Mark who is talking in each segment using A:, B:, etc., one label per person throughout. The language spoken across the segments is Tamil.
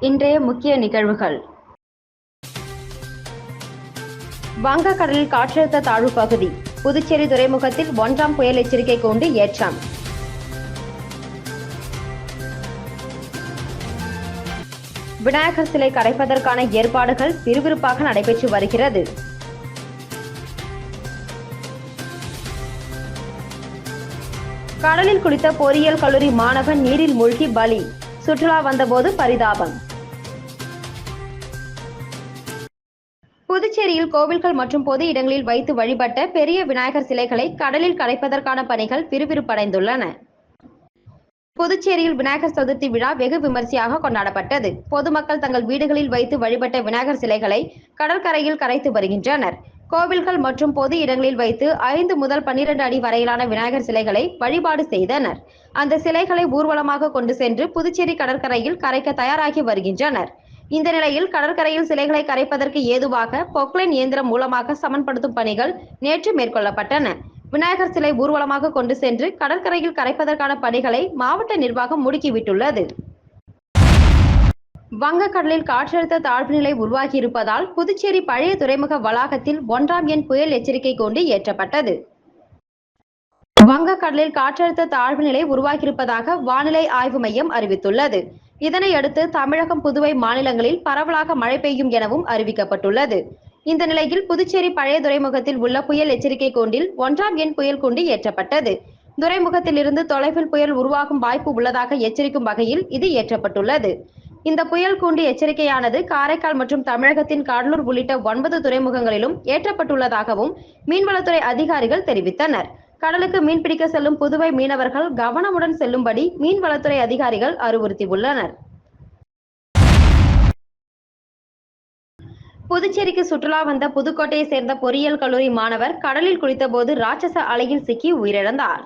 A: இன்றைய முக்கிய நிகழ்வுகள். வங்கக்கடலில் காற்றழுத்த தாழ்வு பகுதி புதுச்சேரி துறைமுகத்தில் ஒன்றாம் புயல் எச்சரிக்கை கொண்டு ஏற்றம். விநாயகர் சிலை கரைப்பதற்கான ஏற்பாடுகள் விறுவிறுப்பாக நடைபெற்று வருகிறது. கடலில் குளித்த பொறியியல் கல்லூரி மாணவன் நீரில் மூழ்கி பலி சுற்றுலா வந்தபோது பரிதாபம். புதுச்சேரியில் கோவில்கள் மற்றும் பொது இடங்களில் வைத்து வழிபட்ட பெரிய விநாயகர் சிலைகளை கடலில் கரைப்பதற்கான பணிகள் விறுவிறுப்படைந்துள்ளன. புதுச்சேரியில் விநாயகர் சதுர்த்தி விழா வெகு விமரிசையாக கொண்டாடப்பட்டது. பொதுமக்கள் தங்கள் வீடுகளில் வைத்து வழிபட்ட விநாயகர் சிலைகளை கடற்கரையில் கரைத்து வருகின்றனர். கோவில்கள் மற்றும் பொது இடங்களில் வைத்து ஐந்து முதல் பன்னிரண்டு அடி வரையிலான விநாயகர் சிலைகளை வழிபாடு செய்தனர். அந்த சிலைகளை ஊர்வலமாக கொண்டு சென்று புதுச்சேரி கடற்கரையில் கரைக்க தயாராகி வருகின்றனர். இந்த நிலையில் கடற்கரையில் சிலைகளை கரைப்பதற்கு ஏதுவாக பொக்லைன் இயந்திரம் மூலமாக சமன்படுத்தும் பணிகள் நேற்று மேற்கொள்ளப்பட்டன. விநாயகர் சிலை ஊர்வலமாக கொண்டு சென்று கடற்கரையில் கரைப்பதற்கான பணிகளை மாவட்ட நிர்வாகம் முடுக்கிவிட்டுள்ளது. வங்கக்கடலில் காற்றழுத்த தாழ்வு நிலை உருவாகியிருப்பதால் புதுச்சேரி பழைய துறைமுக வளாகத்தில் ஒன்றாம் எண் புயல் எச்சரிக்கை கொண்டு ஏற்றப்பட்டது. வங்கக்கடலில் காற்றழுத்த தாழ்வு நிலை உருவாகியிருப்பதாக வானிலை ஆய்வு மையம் அறிவித்துள்ளது. இதனையடுத்து தமிழகம் புதுவை மாநிலங்களில் பரவலாக மழை பெய்யும் எனவும் அறிவிக்கப்பட்டுள்ளது. இந்த நிலையில் புதுச்சேரி பழைய துறைமுகத்தில் உள்ள புயல் எச்சரிக்கை கூண்டில் ஒன்றாம் எண் புயல் கூண்டு ஏற்றப்பட்டது. துறைமுகத்திலிருந்து தொலைவில் புயல் உருவாகும் வாய்ப்பு உள்ளதாக எச்சரிக்கும் வகையில் இது ஏற்றப்பட்டுள்ளது. இந்த புயல் கூண்டு எச்சரிக்கையானது காரைக்கால் மற்றும் தமிழகத்தின் கடலூர் உள்ளிட்ட ஒன்பது துறைமுகங்களிலும் ஏற்றப்பட்டுள்ளதாகவும் மீன்வளத்துறை அதிகாரிகள் தெரிவித்தனர். கடலுக்கு மீன்பிடிக்க செல்லும் புதுவை மீனவர்கள் கவனமுடன் செல்லும்படி மீன்வளத்துறை அதிகாரிகள் அறிவுறுத்தியுள்ளனர். புதுச்சேரிக்கு சுற்றுலா வந்த புதுக்கோட்டையை சேர்ந்த பொறியியல் கல்லூரி மாணவர் கடலில் குளித்தபோது ராட்சச அலையில் சிக்கி உயிரிழந்தார்.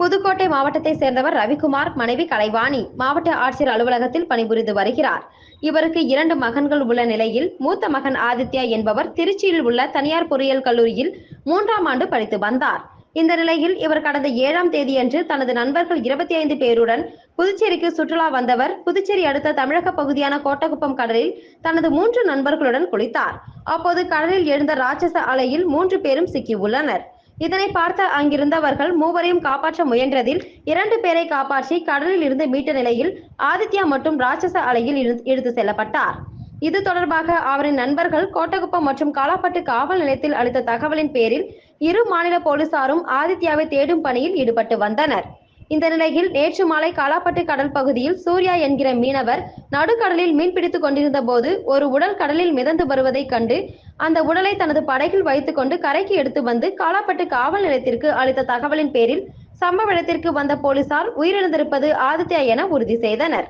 A: புதுக்கோட்டை மாவட்டத்தை சேர்ந்தவர் ரவிக்குமார் மனைவி கலைவாணி மாவட்ட ஆட்சியர் அலுவலகத்தில் பணிபுரிந்து வருகிறார். இவருக்கு இரண்டு மகன்கள் உள்ள நிலையில் மூத்த மகன் ஆதித்யா என்பவர் திருச்சியில் உள்ள தனியார் பொறியியல் கல்லூரியில் மூன்றாம் ஆண்டு படித்து வந்தார். இந்த நிலையில் இவர் கடந்த ஏழாம் தேதியன்று தனது நண்பர்கள் இருபத்தி ஐந்து பேருடன் புதுச்சேரிக்கு சுற்றுலா வந்தவர். புதுச்சேரி அடுத்த தமிழக பகுதியான கோட்டகுப்பம் கடலில் தனது மூன்று நண்பர்களுடன் குளித்தார். அப்போது கடலில் எழுந்த ராட்சச அலையில் மூன்று பேரும் சிக்கியுள்ளனர் இதனை பார்த்த அங்கிருந்தவர்கள் மூவரையும் காப்பாற்ற முயன்றதில் இரண்டு பேரை காப்பாற்றி கடலில் இருந்து மீட்ட நிலையில் ஆதித்யா மற்றும் ராட்சச அலையில் இழுத்து செல்லப்பட்டார். இது தொடர்பாக அவரின் நண்பர்கள் கோட்டகுப்பம் மற்றும் காலாப்பட்டு காவல் நிலையத்தில் அளித்த தகவலின் பேரில் இரு மாநில போலீசாரும் ஆதித்யாவை தேடும் பணியில் ஈடுபட்டு வந்தனர். இந்த நிலையில் நேற்று மாலை காலாப்பட்டு கடல் பகுதியில் சூர்யா என்கிற மீனவர் நடுக்கடலில் மீன்பிடித்துக் கொண்டிருந்த போது ஒரு உடல் கடலில் மிதந்து வருவதைக் கண்டு அந்த உடலை தனது படகில் வைத்துக்கொண்டு கரைக்கு எடுத்து வந்து காலாப்பட்டு காவல் நிலையத்திற்கு அளித்த தகவலின் பேரில் சம்பவ இடத்திற்கு வந்த போலீசார் உயிரிழந்திருப்பது ஆதித்யா என உறுதி செய்தனர்.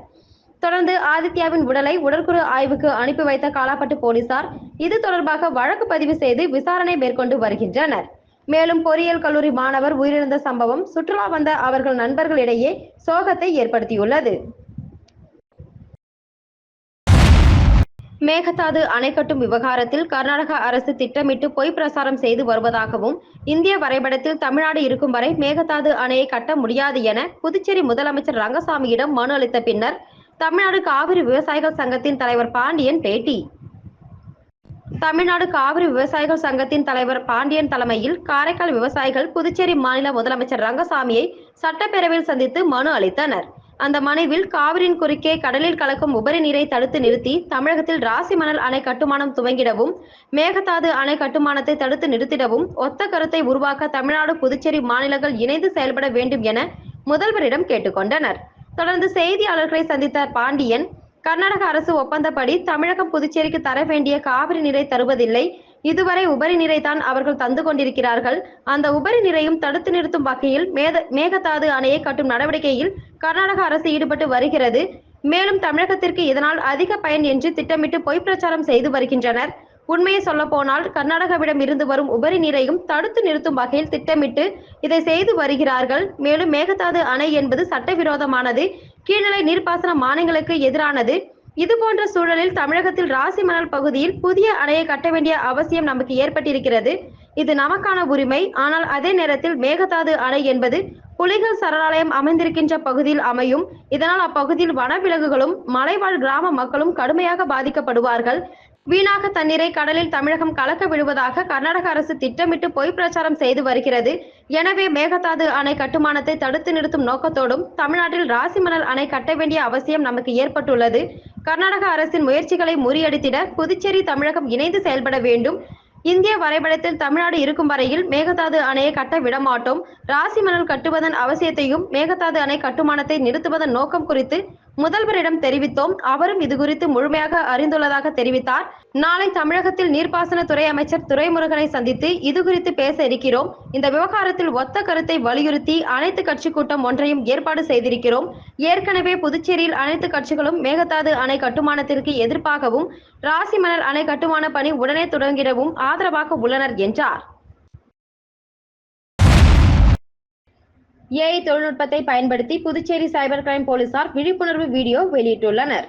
A: தொடர்ந்து ஆதித்யாவின் உடலை உடற்குறு ஆய்வுக்கு அனுப்பி வைத்த காலாப்பட்டு போலீசார் இது தொடர்பாக வழக்கு பதிவு செய்து விசாரணை மேற்கொண்டு வருகின்றனர். மேலும் பொறியியல் கல்லூரி மாணவர் உயிரிழந்த சம்பவம் சுற்றுலா வந்த அவர்கள் நண்பர்களிடையே சோகத்தை ஏற்படுத்தியுள்ளது. மேகதாது அணை கட்டும் விவகாரத்தில் கர்நாடக அரசு திட்டமிட்டு பொய் பிரசாரம் செய்து வருவதாகவும் இந்திய வரைபடத்தில் தமிழ்நாடு இருக்கும் வரை மேகதாது அணையை கட்ட முடியாது என புதுச்சேரி முதலமைச்சர் ரங்கசாமியிடம் மனு அளித்த பின்னர் தமிழ்நாடு காவிரி விவசாயிகள் சங்கத்தின் தலைவர் பாண்டியன் பேட்டி. தமிழ்நாடு காவிரி விவசாயிகள் சங்கத்தின் தலைவர் பாண்டியன் தலைமையில் காரைக்கால் விவசாயிகள் புதுச்சேரி மாநில முதலமைச்சர் ரங்கசாமியை சட்டப்பேரவையில் சந்தித்து மனு அளித்தனர். அந்த மனுவில் காவிரியின் குறுக்கே கடலில் கலக்கும் உபரி நீரை தடுத்து நிறுத்தி தமிழகத்தில் ராசி மணல் அணை கட்டுமானம் துவங்கிடவும் மேகதாது அணை கட்டுமானத்தை தடுத்து நிறுத்திடவும் ஒத்த கருத்தை உருவாக்க தமிழ்நாடு புதுச்சேரி மாநிலங்கள் இணைந்து செயல்பட வேண்டும் என முதல்வரிடம் கேட்டுக்கொண்டனர். தொடர்ந்து செய்தியாளர்களை சந்தித்த பாண்டியன் கர்நாடக அரசு ஒப்பந்தப்படி தமிழகம் புதுச்சேரிக்கு தர வேண்டிய காவிரி நீரை தருவதில்லை. இதுவரை உபரி நீரை தான் அவர்கள் தந்து கொண்டிருக்கிறார்கள். அந்த உபரி நீரையும் தடுத்து நிறுத்தும் வகையில் மேத மேகதாது அணையை கட்டும் நடவடிக்கையில் கர்நாடக அரசு ஈடுபட்டு வருகிறது. மேலும் தமிழகத்திற்கு இதனால் அதிக பயன் என்று திட்டமிட்டு பொய் பிரச்சாரம் செய்து வருகின்றனர். உண்மையை சொல்ல போனால் கர்நாடகாவிடம் இருந்து வரும் உபரி நீரையும் தடுத்து நிறுத்தும் வகையில் திட்டமிட்டு இதை செய்து வருகிறார்கள். மேலும் மேகதாது அணை என்பது சட்டவிரோதமானது. கீழ்நிலை நீர்ப்பாசன மானியங்களுக்கு எதிரானது. இது போன்ற சூழலில் தமிழகத்தில் ராசி மணல் பகுதியில் புதிய அணையை கட்ட வேண்டிய அவசியம் நமக்கு ஏற்பட்டிருக்கிறது. இது நமக்கான உரிமை. ஆனால் அதே நேரத்தில் மேகதாது அணை என்பது புலிகள் சரணாலயம் அமைந்திருக்கின்ற பகுதியில் அமையும். இதனால் அப்பகுதியில் வனவிலங்குகளும் மலைவாழ் கிராம மக்களும் கடுமையாக பாதிக்கப்படுவார்கள். வீணாக தண்ணீரை கடலில் தமிழகம் கலக்க விடுவதாக கர்நாடக அரசு திட்டமிட்டு பொய் பிரச்சாரம் செய்து வருகிறது. எனவே மேகதாது அணை கட்டுமானத்தை தடுத்து நிறுத்தும் நோக்கத்தோடும் தமிழ்நாட்டில் ராசிமணல் அணை கட்ட வேண்டிய அவசியம் நமக்கு ஏற்பட்டுள்ளது. கர்நாடக அரசின் முயற்சிகளை முறியடித்திட புதுச்சேரி தமிழகம் இணைந்து செயல்பட வேண்டும். இந்திய வரைபடத்தில் தமிழ்நாடு இருக்கும் வரையில் மேகதாது அணையை கட்ட விடமாட்டோம். ராசி மணல் கட்டுவதன் அவசியத்தையும் மேகதாது அணை கட்டுமானத்தை நிறுத்துவதன் நோக்கம் குறித்து முதல்வரிடம் தெரிவித்தோம். அவரும் இதுகுறித்து முழுமையாக அறிந்துள்ளதாக தெரிவித்தார். நாளை தமிழகத்தில் நீர்ப்பாசனத்துறை அமைச்சர் துரைமுருகனை சந்தித்து இது குறித்து பேச இருக்கிறோம். இந்த விவகாரத்தில் ஒத்த கருத்தை வலியுறுத்தி அனைத்து கட்சி கூட்டம் ஒன்றையும் ஏற்பாடு செய்திருக்கிறோம். ஏற்கனவே புதுச்சேரியில் அனைத்து கட்சிகளும் மேகதாது அணை கட்டுமானத்திற்கு எதிர்ப்பாகவும் ராசிமணல் அணை கட்டுமான பணி உடனே தொடங்கிடவும் ஆதரவாக உள்ளனர் என்றார். ஏஐ தொழில்நுட்பத்தை பயன்படுத்தி புதுச்சேரி சைபர் கிரைம் போலீசார் விழிப்புணர்வு வீடியோ வெளியிட்டுள்ளனர்.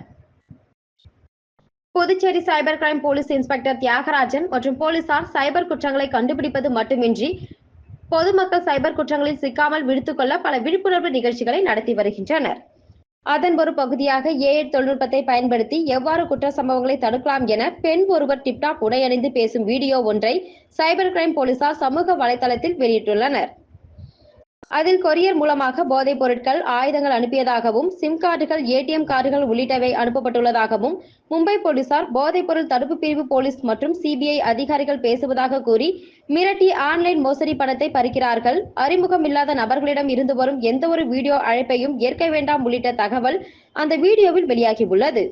A: Puducherry cyber crime police inspector Thiyagarajan மற்றும் போலீசார் சைபர் குற்றங்களை கண்டுபிடிப்பது மட்டுமின்றி பொதுமக்கள் சைபர் குற்றங்களில் சிக்காமல் விடுத்துக் கொள்ள பல விழிப்புணர்வு நிகழ்ச்சிகளை நடத்தி வருகின்றனர். அதன் ஒரு பகுதியாக ஏஐ தொழில்நுட்பத்தை பயன்படுத்தி எவ்வாறு குற்ற சம்பவங்களை தடுக்கலாம் என பெண் ஒருவர் டிப்டாப் உடையணிந்து பேசும் வீடியோ ஒன்றை சைபர் கிரைம் போலீசார் சமூக வலைதளத்தில் வெளியிட்டுள்ளனர். அதில் கொரியர் மூலமாக போதைப் பொருட்கள் ஆயுதங்கள் அனுப்பியதாகவும் சிம் கார்டுகள் ஏடிஎம் கார்டுகள் உள்ளிட்டவை அனுப்பப்பட்டுள்ளதாகவும் மும்பை போலீசார் போதைப் பொருள் தடுப்பு பிரிவு போலீஸ் மற்றும் சிபிஐ அதிகாரிகள் பேசுவதாக கூறி மிரட்டி ஆன்லைன் மோசடி பணத்தை பறிக்கிறார்கள். அறிமுகம் இல்லாத நபர்களிடம் இருந்து வரும் எந்த ஒரு வீடியோ அழைப்பையும் ஏற்க வேண்டாம் உள்ளிட்ட தகவல் அந்த வீடியோவில் வெளியாகியுள்ளது.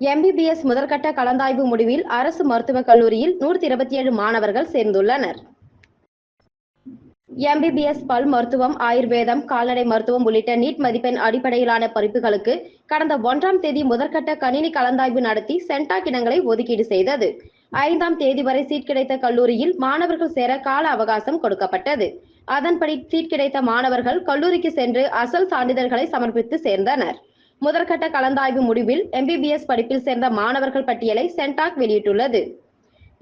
A: எம்பிபிஎஸ் முதற்கட்ட கலந்தாய்வு முடிவில் அரசு மருத்துவக் கல்லூரியில் நூற்றி இருபத்தி ஏழு மாணவர்கள் சேர்ந்துள்ளனர். எம்பிபிஎஸ் பல் மருத்துவம் ஆயுர்வேதம் கால்நடை மருத்துவம் உள்ளிட்ட நீட் மதிப்பெண் அடிப்படையிலான படிப்புகளுக்கு கடந்த ஒன்றாம் தேதி முதற்கட்ட கணினி கலந்தாய்வு நடத்தி சென்டாக் இடங்களை ஒதுக்கீடு செய்தது. ஐந்தாம் தேதி வரை சீட் கிடைத்த கல்லூரியில் மாணவர்கள் சேர கால அவகாசம் கொடுக்கப்பட்டது. அதன்படி சீட் கிடைத்த மாணவர்கள் கல்லூரிக்கு சென்று அசல் சான்றிதழ்களை சமர்ப்பித்து சேர்ந்தனர். முதற்கட்ட கலந்தாய்வு முடிவில் எம்பிபிஎஸ் படிப்பில் சேர்ந்த மாணவர்கள் பட்டியலை சென்டாக் வெளியிட்டுள்ளது.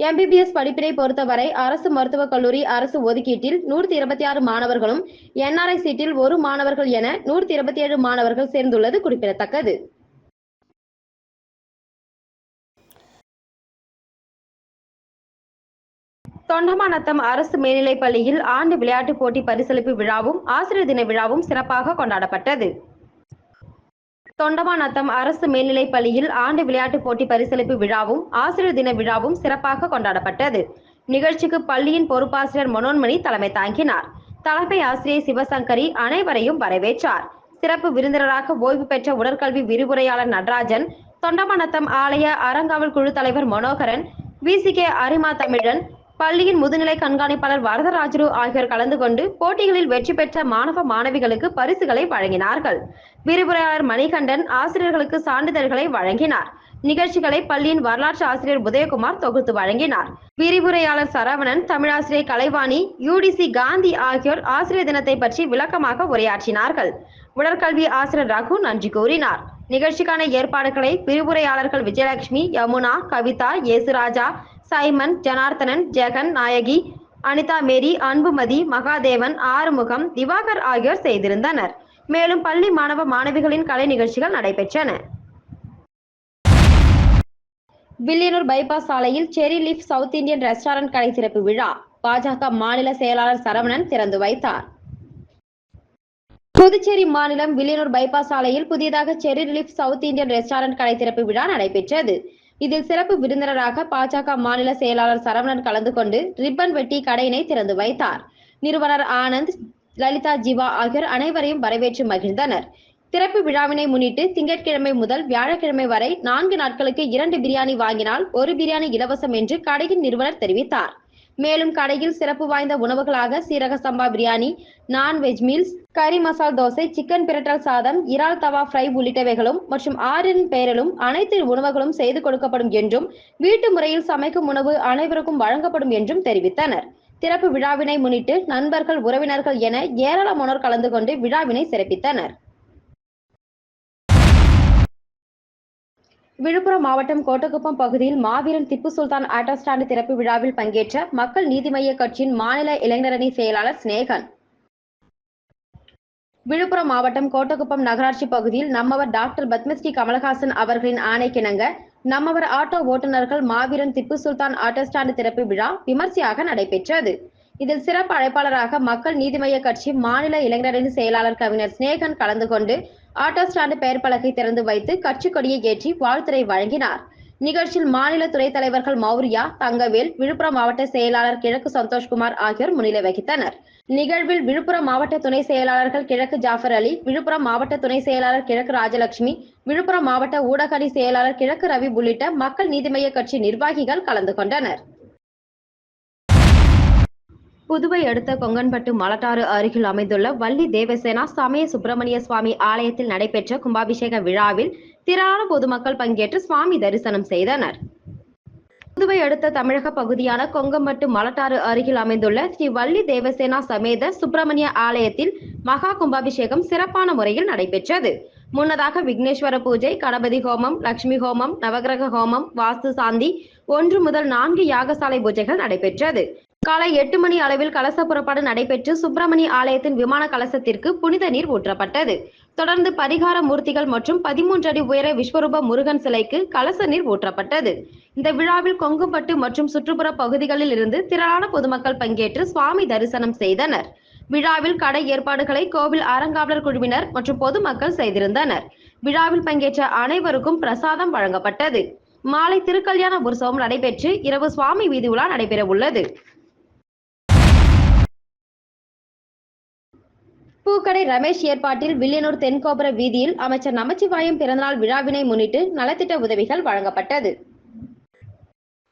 A: எம்பிபிஎஸ் படிப்பினை பொறுத்தவரை அரசு மருத்துவக் கல்லூரி அரசு ஒதுக்கீட்டில் நூற்றி இருபத்தி ஆறு மாணவர்களும் என்ஆர்ஐ சீட்டில் ஒரு மாணவர்கள் என நூற்றி இருபத்தி ஏழு மாணவர்கள் சேர்ந்துள்ளது குறிப்பிடத்தக்கது. தொண்டமாநத்தம் அரசு மேல்நிலைப் பள்ளியில் ஆண்டு விளையாட்டுப் போட்டி பரிசளிப்பு விழாவும் ஆசிரியர் தின விழாவும் சிறப்பாக கொண்டாடப்பட்டது. தொண்டமாநத்தம் அரசு மேல்நிலைப் பள்ளியில் ஆண்டு விளையாட்டுப் போட்டி பரிசளிப்பு விழாவும் ஆசிரியர் தின விழாவும் சிறப்பாக கொண்டாடப்பட்டது. நிகழ்ச்சிக்கு பள்ளியின் பொறுப்பாசிரியர் மனோன்மணி தலைமை தாங்கினார். தலைமை ஆசிரியர் சிவசங்கரி அனைவரையும் வரவேற்றார். சிறப்பு விருந்தினராக ஓய்வு பெற்ற உடற்கல்வி விரிவுரையாளர் நடராஜன் தொண்டமாநத்தம் ஆலய அறங்காவல் குழு தலைவர் மனோகரன் விசிகே அரிமா தமிழன் பள்ளியின் முதுநிலை கண்காணிப்பாளர் வரதராஜரு ஆகியோர் கலந்து கொண்டு போட்டிகளில் வெற்றி பெற்ற மாணவ மாணவிகளுக்கு பரிசுகளை வழங்கினார்கள். விரிவுரையாளர் மணிகண்டன் ஆசிரியர்களுக்கு சான்றிதழ்களை வழங்கினார். நிகழ்ச்சிகளை பள்ளியின் வரலாற்று ஆசிரியர் உதயகுமார் தொகுத்து வழங்கினார். விரிவுரையாளர் சரவணன் தமிழாசிரியர் கலைவாணி யூடிசி காந்தி ஆகியோர் ஆசிரியர் தினத்தை பற்றி விளக்கமாக உரையாற்றினார்கள். உடற்கல்வி ஆசிரியர் ரகு நன்றி கூறினார். நிகழ்ச்சிக்கான ஏற்பாடுகளை விரிவுரையாளர்கள் விஜயலட்சுமி யமுனா கவிதா இயேசுராஜா சைமன் ஜனார்த்தனன் ஜெகன் நாயகி அனிதா மேரி அன்புமதி மகாதேவன் ஆறுமுகம் திவாகர் ஆகியோர் செய்திருந்தனர். மேலும் பள்ளி மாணவ மாணவிகளின் கலை நிகழ்ச்சிகள் நடைபெற்றன. வில்லியனூர் பைபாஸ் சாலையில் செரி லீஃப் சவுத் இந்தியன் ரெஸ்டாரண்ட் கடை திறப்பு விழா. பாஜக மாநில செயலாளர் சரவணன் திறந்து வைத்தார். புதுச்சேரி மாநிலம் வில்லியனூர் பைபாஸ் சாலையில் புதியதாக செரி ரிலீஃப் சவுத் இந்தியன் ரெஸ்டாரண்ட் கடை திறப்பு விழா நடைபெற்றது. இதில் சிறப்பு விருந்தினராக பாஜக மாநில செயலாளர் சரவணன் கலந்து கொண்டு ரிப்பன் வெட்டி கடையினை திறந்து வைத்தார். நிறுவனர் ஆனந்த் லலிதா ஜிவா ஆகியோர் அனைவரையும் வரவேற்று மகிழ்ந்தனர். திறப்பு விழாவினை முன்னிட்டு திங்கட்கிழமை முதல் வியாழக்கிழமை வரை நான்கு நாட்களுக்கு இரண்டு பிரியாணி வாங்கினால் ஒரு பிரியாணி இலவசம் என்று கடையின் நிறுவனர் தெரிவித்தார். மேலும் கடையில் சிறப்பு வாய்ந்த உணவுகளாக சீரக சம்பா பிரியாணி நான்வெஜ் மீல்ஸ் கறி மசால் தோசை சிக்கன் பிரட்டல் சாதம் இறால் தவா ஃப்ரை உள்ளிட்டவைகளும் மற்றும் ஆறின் பெயரிலும் அனைத்து உணவுகளும் செய்து கொடுக்கப்படும் என்றும் வீட்டு முறையில் சமைக்கும் உணவு அனைவருக்கும் வழங்கப்படும் என்றும் தெரிவித்தனர். திறப்பு விழாவினை முன்னிட்டு நண்பர்கள் உறவினர்கள் என ஏராளமானோர் கலந்து கொண்டு விழாவினை சிறப்பித்தனர். விழுப்புரம் மாவட்டம் கோட்டக்குப்பம் பகுதியில் மாவீரன் திப்பு சுல்தான் ஆட்டோ ஸ்டாண்ட் திறப்பு விழாவில் பங்கேற்ற மக்கள் நீதி மய்ய கட்சியின் மாநில இளைஞரணி செயலாளர் சிநேகன். விழுப்புரம் மாவட்டம் கோட்டக்குப்பம் நகராட்சி பகுதியில் நம்மவர் டாக்டர் பத்மஸ்ரீ கமலஹாசன் அவர்களின் ஆணைக்கிணங்க நம்மவர் ஆட்டோ ஓட்டுநர்கள் மாவீரன் திப்பு சுல்தான் ஆட்டோ ஸ்டாண்ட் திறப்பு விழா விமர்சையாக நடைபெற்றது. இதில் சிறப்பு அழைப்பாளராக மக்கள் நீதி மய்ய கட்சி மாநில இளைஞரணி செயலாளர் கவிஞர் சிநேகன் கலந்து கொண்டு ஆட்டோ ஸ்டாண்டு பெயர் பலகை திறந்து வைத்து கட்சி கொடியை ஏற்றி வாழ்த்துறை வழங்கினார். நிகழ்ச்சியில் மாநில துறை தலைவர்கள் மௌரியா தங்கவேல் விழுப்புரம் மாவட்ட செயலாளர் கிழக்கு சந்தோஷ்குமார் ஆகியோர் முன்னிலை வகித்தனர். நிகழ்வில் விழுப்புரம் மாவட்ட துணை செயலாளர்கள் கிழக்கு ஜாஃபர் அலி விழுப்புரம் மாவட்ட துணை செயலாளர் கிழக்கு ராஜலட்சுமி விழுப்புரம் மாவட்ட ஊடக அணி செயலாளர் கிழக்கு ரவி உள்ளிட்ட மக்கள் நீதி மய்ய கட்சி நிர்வாகிகள் கலந்து கொண்டனர். புதுவை அடுத்த கொங்கன்பட்டு மலட்டாறு அருகில் அமைந்துள்ள வள்ளி தேவசேனா சமய சுப்பிரமணிய சுவாமி ஆலயத்தில் நடைபெற்ற கும்பாபிஷேக விழாவில் திரளான பொதுமக்கள் பங்கேற்று சுவாமி தரிசனம் செய்தனர். புதுவை அடுத்த தமிழக பகுதியான கொங்கம்பட்டு மலட்டாறு அருகில் அமைந்துள்ள ஸ்ரீ வள்ளி தேவசேனா சமேத சுப்பிரமணிய ஆலயத்தில் மகா கும்பாபிஷேகம் சிறப்பான முறையில் நடைபெற்றது. முன்னதாக விக்னேஸ்வர பூஜை கணபதி ஹோமம் லட்சுமி ஹோமம் நவகிரக ஹோமம் வாஸ்து சாந்தி ஒன்று முதல் நான்கு யாகசாலை பூஜைகள் நடைபெற்றது. காலை எட்டு மணி அளவில் கலச புறப்பாடு நடைபெற்று சுப்பிரமணிய ஆலயத்தின் விமான கலசத்திற்கு புனித நீர் ஊற்றப்பட்டது. தொடர்ந்து பரிகார மூர்த்திகள் மற்றும் பதிமூன்று அடி உயர விஸ்வரூப முருகன் சிலைக்கு கலச நீர் ஊற்றப்பட்டது. இந்த விழாவில் கொங்கும்பட்டு மற்றும் சுற்றுப்புற பகுதிகளில் இருந்து திரளான பொதுமக்கள் பங்கேற்று சுவாமி தரிசனம் செய்தனர். விழாவில் கடை ஏற்பாடுகளை கோவில் அறங்காவலர் குழுவினர் மற்றும் பொதுமக்கள் செய்திருந்தனர். விழாவில் பங்கேற்ற அனைவருக்கும் பிரசாதம் வழங்கப்பட்டது. மாலை திருக்கல்யாண உற்சவம் நடைபெற்று இரவு சுவாமி வீதி உலா நடைபெற உள்ளது பூக்கடை ரமேஷ் ஏற்பாட்டில் வில்லியனூர் தென்கோபுர வீதியில் அமைச்சர் நமச்சிவாயம் பிறந்தநாள் விழாவினை முன்னிட்டு நலத்திட்ட உதவிகள் வழங்கப்பட்டது.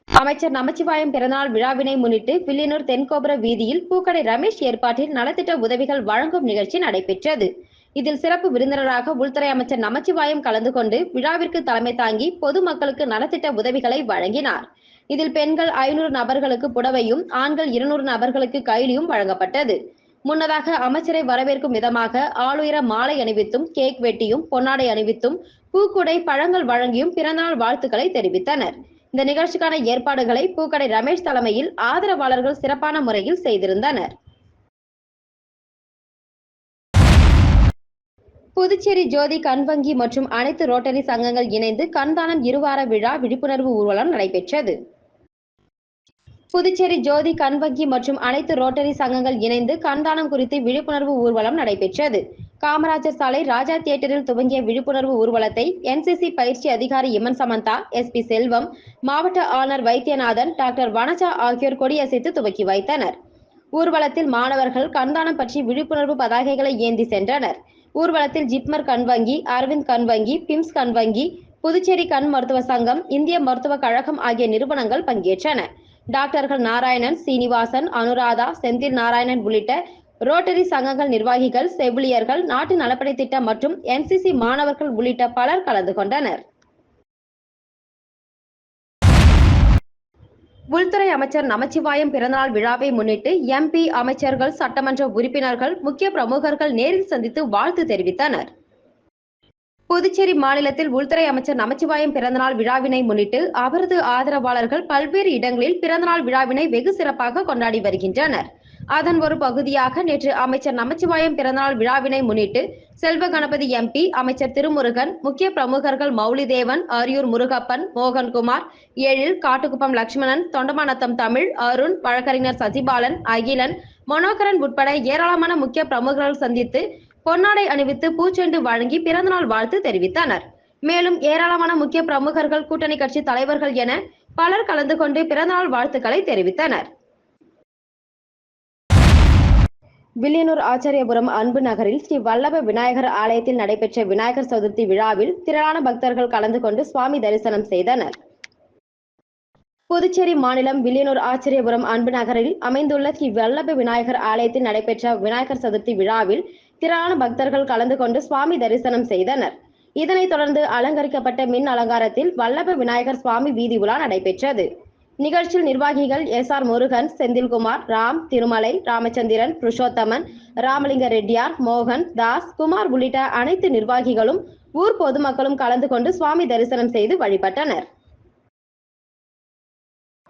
A: அமைச்சர் நமச்சிவாயம் பிறந்தநாள் விழாவினை முன்னிட்டு வில்லியனூர் தென்கோபுர வீதியில் பூக்கடை ரமேஷ் ஏற்பாட்டில் நலத்திட்ட உதவிகள் வழங்கும் நிகழ்ச்சி நடைபெற்றது. இதில் சிறப்பு விருந்தினராக உள்துறை அமைச்சர் நமச்சிவாயம் கலந்து கொண்டு விழாவிற்கு தலைமை தாங்கி பொதுமக்களுக்கு நலத்திட்ட உதவிகளை வழங்கினார். இதில் பெண்கள் ஐநூறு நபர்களுக்கு புடவையும் ஆண்கள் இருநூறு நபர்களுக்கு கைலியும் வழங்கப்பட்டது. முன்னதாக அமைச்சரை வரவேற்கும் விதமாக ஆளுயர மாலை அணிவித்தும் கேக் வெட்டியும் பொன்னாடை அணிவித்தும் பூக்குடை பழங்கள் வழங்கியும் பிறந்தநாள் வாழ்த்துக்களை தெரிவித்தனர். இந்த நிகழ்ச்சிக்கான ஏற்பாடுகளை பூக்கடை ரமேஷ் தலைமையில் ஆதரவாளர்கள் சிறப்பான முறையில் செய்திருந்தனர். புதுச்சேரி ஜோதி கண் வங்கி மற்றும் அனைத்து ரோட்டரி சங்கங்கள் இணைந்து கண்தானம் இருவார விழா விழிப்புணர்வு ஊர்வலம் நடைபெற்றது. புதுச்சேரி ஜோதி கண் வங்கி மற்றும் அனைத்து ரோட்டரி சங்கங்கள் இணைந்து கண்தானம் குறித்து விழிப்புணர்வு ஊர்வலம் நடைபெற்றது. காமராஜர் சாலை ராஜா தியேட்டரில் துவங்கிய விழிப்புணர்வு ஊர்வலத்தை என்சிசி பயிற்சி அதிகாரி இமன் சமந்தா எஸ்பி செல்வம் மாவட்ட ஆளுநர் வைத்தியநாதன் டாக்டர் வனஜா ஆகியோர் கொடியசைத்து துவக்கி வைத்தனர். ஊர்வலத்தில் மாணவர்கள் கண்தானம் பற்றி விழிப்புணர்வு பதாகைகளை ஏந்தி சென்றனர். ஊர்வலத்தில் ஜிப்மர் கண் வங்கி அரவிந்த் கண் வங்கி பிம்ஸ் கண் வங்கி புதுச்சேரி கண் மருத்துவ சங்கம் இந்திய மருத்துவ கழகம் ஆகிய நிறுவனங்கள் பங்கேற்றன. டாக்டர்கள் நாராயணன் சீனிவாசன் அனுராதா செந்தில் நாராயணன் உள்ளிட்ட ரோட்டரி சங்கங்கள் நிர்வாகிகள் செவிலியர்கள் நாட்டு நலப்படை திட்டம் மற்றும் என்சிசி மாணவர்கள் உள்ளிட்ட பலர் கலந்து கொண்டனர். உள்துறை அமைச்சர் நமச்சிவாயம் பிறந்தநாள் விழாவை முன்னிட்டு எம்பி அமைச்சர்கள் சட்டமன்ற உறுப்பினர்கள் முக்கிய பிரமுகர்கள் நேரில் சந்தித்து வாழ்த்து தெரிவித்தனர். புதுச்சேரி மாநிலத்தில் உள்துறை அமைச்சர் நமச்சிவாயம் பிறந்தநாள் விழாவினை முன்னிட்டு அவரது ஆதரவாளர்கள் பல்வேறு இடங்களில் பிறந்தநாள் விழாவினை வெகு சிறப்பாக கொண்டாடி வருகின்றனர். அதன் ஒரு பகுதியாக நேற்று அமைச்சர் நமச்சிவாயம் பிறந்தநாள் விழாவினை முன்னிட்டு செல்வ கணபதி எம்பி அமைச்சர் திருமுருகன் முக்கிய பிரமுகர்கள் மௌலிதேவன் ஆரியூர் முருகப்பன் மோகன்குமார் எழில் காட்டுக்குப்பம் லட்சுமணன் தொண்டமானத்தம் தமிழ் அருண் வழக்கறிஞர் சசிபாலன் அகிலன் மனோகரன் உட்பட ஏராளமான முக்கிய பிரமுகர்கள் சந்தித்து பொன்னாடை அணிவித்து பூச்செண்டு வழங்கி பிறந்தநாள் வாழ்த்து தெரிவித்தனர். மேலும் ஏராளமான முக்கிய பிரமுகர்கள் கூட்டணி கட்சி தலைவர்கள் என பலர் கலந்து கொண்டு பிறந்தநாள் வாழ்த்துக்களை தெரிவித்தனர். வில்லியனூர் ஆச்சாரியபுரம் அன்பு நகரில் ஸ்ரீ வல்லப விநாயகர் ஆலயத்தில் நடைபெற்ற விநாயகர் சதுர்த்தி விழாவில் திரளான பக்தர்கள் கலந்து கொண்டு சுவாமி தரிசனம் செய்தனர். புதுச்சேரி மாநிலம் வில்லியனூர் ஆச்சரியபுரம் அன்பு நகரில் அமைந்துள்ள ஸ்ரீ வல்லப விநாயகர் ஆலயத்தில் நடைபெற்ற விநாயகர் சதுர்த்தி விழாவில் திரளான பக்தர்கள் கலந்து கொண்டு சுவாமி தரிசனம் செய்தனர். இதனைத் தொடர்ந்து அலங்கரிக்கப்பட்ட மின் அலங்காரத்தில் வல்லப விநாயகர் சுவாமி வீதி உலா நடைபெற்றது. நிகழ்ச்சியில் நிர்வாகிகள் எஸ் ஆர் முருகன் செந்தில்குமார் ராம் திருமலை ராமச்சந்திரன் புருஷோத்தமன் ராமலிங்க ரெட்டியார் மோகன் தாஸ் குமார் உள்ளிட்ட அனைத்து நிர்வாகிகளும் ஊர் பொதுமக்களும் கலந்து கொண்டு சுவாமி தரிசனம் செய்து வழிபட்டனர்.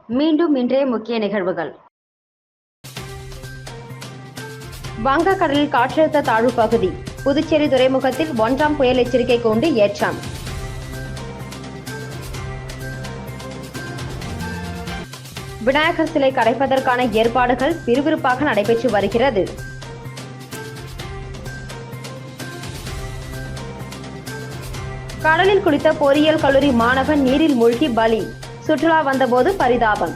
A: மீண்டும் இன்றைய முக்கிய நிகழ்வுகள். வங்கக்கடலில் காற்றழுத்த தாழ்வு பகுதி புதுச்சேரி துறைமுகத்தில் ஒன்றாம் புயல் எச்சரிக்கை கொண்டு ஏற்றம். விநாயகர் சிலை கரைப்பதற்கான ஏற்பாடுகள் விறுவிறுப்பாக நடைபெற்று வருகிறது. கடலில் குளித்த பொறியியல் கல்லூரி மாணவன் நீரில் மூழ்கி பலி சுற்றுலா வந்தபோது பரிதாபம்.